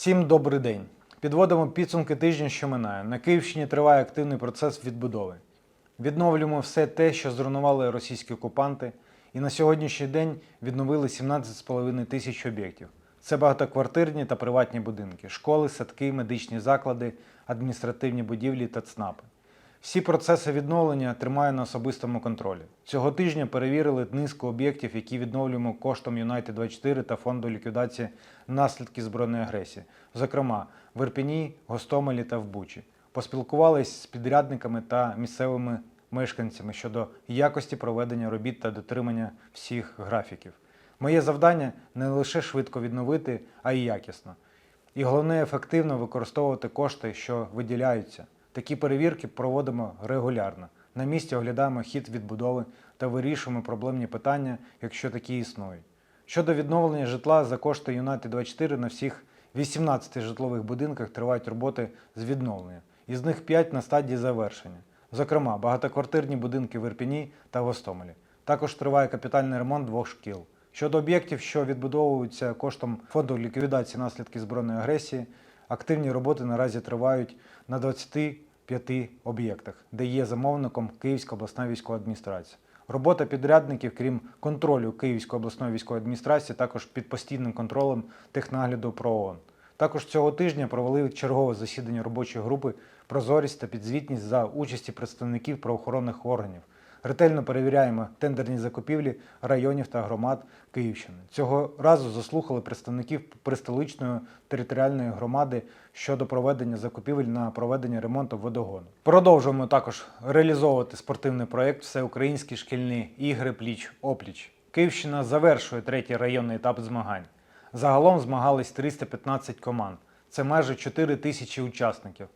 Всім добрий день. Підводимо підсумки тижня, що минає. На Київщині триває активний процес відбудови. Відновлюємо все те, що зруйнували російські окупанти, і на сьогоднішній день відновили 17,5 тисяч об'єктів. Це багатоквартирні та приватні будинки, школи, садки, медичні заклади, адміністративні будівлі та ЦНАПи. Всі процеси відновлення тримаю на особистому контролі. Цього тижня перевірили низку об'єктів, які відновлюємо коштом Юнайтед 24 та фонду ліквідації наслідків збройної агресії, зокрема в Ірпіні, Гостомелі та в Бучі. Поспілкувались з підрядниками та місцевими мешканцями щодо якості проведення робіт та дотримання всіх графіків. Моє завдання не лише швидко відновити, а й якісно. І головне ефективно використовувати кошти, що виділяються. Такі перевірки проводимо регулярно. На місці оглядаємо хід відбудови та вирішуємо проблемні питання, якщо такі існують. Щодо відновлення житла за кошти Юнайтед 24 на всіх 18 житлових будинках тривають роботи з відновлення, із них 5 на стадії завершення. Зокрема, багатоквартирні будинки в Ірпіні та Гостомелі. Також триває капітальний ремонт двох шкіл. Щодо об'єктів, що відбудовуються коштом фонду ліквідації наслідків збройної агресії, активні роботи наразі тривають на 25 об'єктах, де є замовником Київська обласна військова адміністрація. Робота підрядників, крім контролю Київської обласної військової адміністрації, також під постійним контролем технагляду ПРООН. Також цього тижня провели чергове засідання робочої групи Прозорість та підзвітність за участі представників правоохоронних органів. Ретельно перевіряємо тендерні закупівлі районів та громад Київщини. Цього разу заслухали представників пристоличної територіальної громади щодо проведення закупівель на проведення ремонту водогону. Продовжуємо також реалізовувати спортивний проєкт Всеукраїнські шкільні ігри пліч опліч. Київщина завершує третій районний етап змагань. Загалом змагались 315 команд. Це майже 4 тисячі учасників.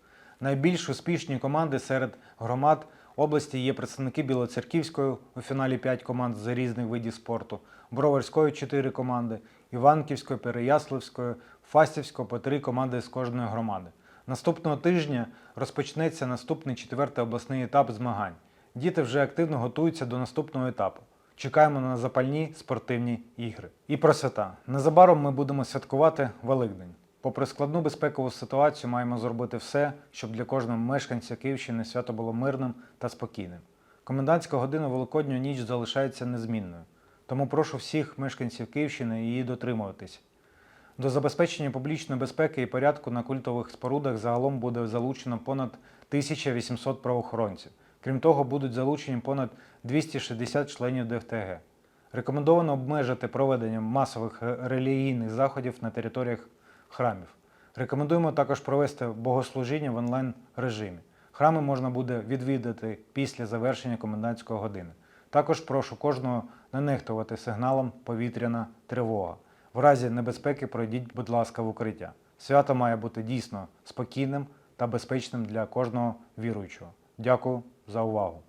Найбільш успішні команди серед громад області є представники Білоцерківської у фіналі 5 команд з різних видів спорту, Броварської 4 команди, Іванківської, Переяславської, Фастівської по 3 команди з кожної громади. Наступного тижня розпочнеться наступний четвертий обласний етап змагань. Діти вже активно готуються до наступного етапу. Чекаємо на запальні спортивні ігри. І про свята. Незабаром ми будемо святкувати Великдень. Попри складну безпекову ситуацію, маємо зробити все, щоб для кожного мешканця Київщини свято було мирним та спокійним. Комендантська година Великодню ніч залишається незмінною. Тому прошу всіх мешканців Київщини її дотримуватись. До забезпечення публічної безпеки і порядку на культових спорудах загалом буде залучено понад 1800 правоохоронців. Крім того, будуть залучені понад 260 членів ДФТГ. Рекомендовано обмежити проведення масових релігійних заходів на територіях храмів. Рекомендуємо також провести богослужіння в онлайн режимі. Храми можна буде відвідати після завершення комендантської години. Також прошу кожного не нехтувати сигналом повітряна тривога. В разі небезпеки пройдіть, будь ласка, в укриття. Свято має бути дійсно спокійним та безпечним для кожного віруючого. Дякую за увагу.